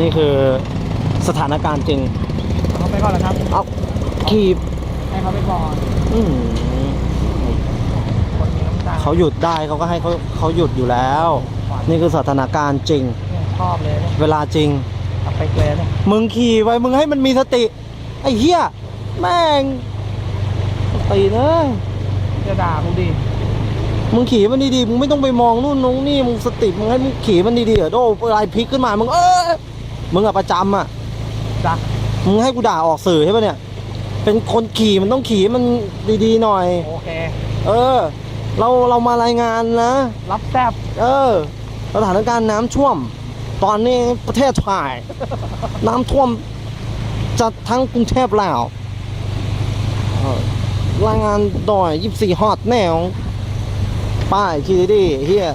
นี่คือสถานการณ์จริง เขาไปก่อนแล้วครับเอาขีบให้เขาไปก่อนอื้อหือคนมีน้ำตาเขาหยุดได้เขาก็ให้เขาเขาหยุดอยู่แล้ว นี่คือสถานการณ์จริง เนี่ยชอบเลยเนี่ยเวลาจริงขับไปเลยเนี่ยมึงขี่ไว้มึงให้มันมีสติ ไอ้เหี้ย แม่งสติเนอะจะด่ากูดิมึงขี่มันดีๆ มึงไม่ต้องไปมองนู่นนู่นนี่ มึงสติมึงให้มึงขี่มันดีๆเหรอโดอะไรพลิกขึ้นมา มึงเออ มึงอะประจำอะจ้ะมึงให้กูด่าออกสื่อใช่ปะเนี่ย เป็นคนขี่มันต้องขี่ให้มันดีๆหน่อย โอเค เออ เราเรามารายงานนะ รับแซบเออ สถานการณ์น้ำท่วม ตอนนี้ประเทศไทยน้ำท่วม จะทั้งกรุงเทพแล้วเออรายงานดอยยี่สี่ฮอตแนว ป้ายขี่ดีๆเฮีย